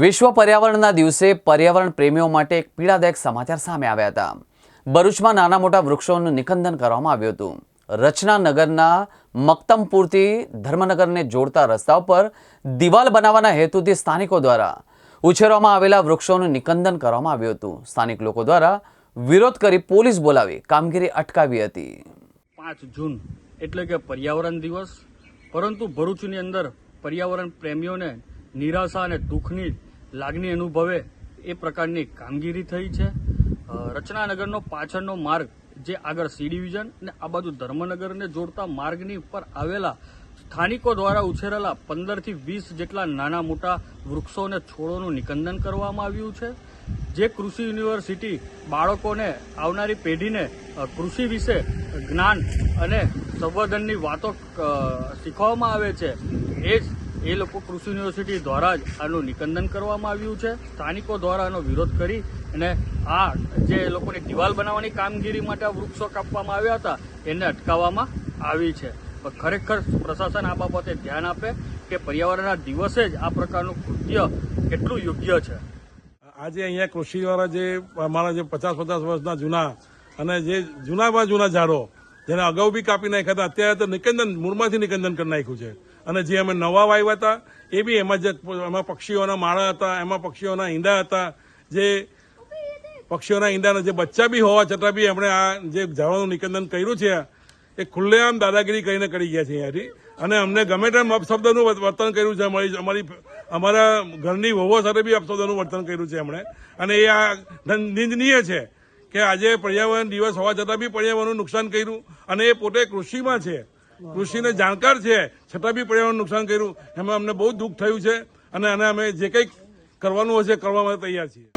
વિશ્વ પર્યાવરણના દિવસે પર્યાવરણ પ્રેમીઓ માટે એક પીડાદાયક સમાચાર સામે આવ્યા હતા. ભરૂચમાં નાના મોટા વૃક્ષોનું નિકંદન કરવામાં આવ્યું હતું. રચનાનગરના મક્તમપુરથી ધર્મનગરને જોડતા રસ્તા ઉપર દિવાલ બનાવવાના હેતુથી સ્થાનિકો દ્વારા ઉછેરવામાં આવેલા વૃક્ષોનું નિકંદન કરવામાં આવ્યું હતું. સ્થાનિક લોકો દ્વારા વિરોધ કરી પોલીસ બોલાવી કામગીરી અટકાવી હતી. પાંચ જૂન એટલે કે પર્યાવરણ દિવસ. પરંતુ ભરૂચની અંદર પર્યાવરણ પ્રેમીઓને નિરાશા અને દુઃખની લાગણી અનુભવે એ પ્રકારની કામગીરી થઈ છે. રચનાનગરનો પાછળનો માર્ગ જે આગળ સી ડિવિઝન અને આ બાજુ ધર્મનગરને જોડતા માર્ગની ઉપર આવેલા સ્થાનિકો દ્વારા ઉછેરેલા પંદરથી વીસ જેટલા નાના મોટા વૃક્ષો અને છોડોનું નિકંદન કરવામાં આવ્યું છે. જે કૃષિ યુનિવર્સિટી બાળકોને આવનારી પેઢીને કૃષિ વિશે જ્ઞાન અને સંવર્ધનની વાતો શીખવામાં આવે છે. એ જ એ લોકો કૃષિ યુનિવર્સિટી દ્વારા જ આનું નિકંદન કરવામાં આવ્યું છે. સ્થાનિકો દ્વારા આનો વિરોધ કરી અને આ જે એ લોકોની દિવાલ બનાવવાની કામગીરી માટે વૃક્ષો કાપવામાં આવ્યા હતા, એને અટકાવવામાં આવી છે. પણ ખરેખર પ્રશાસન આ બાબતે ધ્યાન આપે કે પર્યાવરણના દિવસે જ આ પ્રકારનું કૃત્ય કેટલું યોગ્ય છે. આજે અહીંયા કૃષિવાળા જે અમારા જે પચાસ પચાસ વર્ષના જૂના અને જે જૂનામાં જૂના ઝાડો જેને અગાઉ બી કાપી નાખ્યા હતા, અત્યારે તો નિકંદન, મૂળમાંથી નિકંદન કરી નાખ્યું છે. અને જે અમે નવા વાવ્યા હતા, એ બી એમાં જે એમાં પક્ષીઓના માળા હતા, એમાં પક્ષીઓના ઈંડા હતા. જે પક્ષીઓના ઈંડાના જે બચ્ચા બી હોવા છતાં બી એમણે આ જે ઝાડોનું નિકંદન કર્યું છે, એ ખુલ્લેઆમ દાદાગીરી કરીને કરી ગયા છે અહીંયાથી. અને અમને ગમે તેમ અપશબ્દનું વર્તન કર્યું છે, અમારી અમારી, અમારા ઘરની વહુઓ સાથે બી અપશબ્દનું વર્તન કર્યું છે એમણે. અને એ આ નિંદનીય છે. કે આજે પર્યાવરણ દિવસ હોવા છતાં બી પર્યાવરણનું નુકસાન કર્યું અને એ પોતે કૃષિમાં છે. કૃષિને જાણકાર છે, છતાં બી પર્યાવરણ નુકસાન કર્યું. એમાં અમને બહુ દુઃખ થયું છે અને અમે જે કંઈક કરવાનું હશે કરવા માટે તૈયાર છીએ.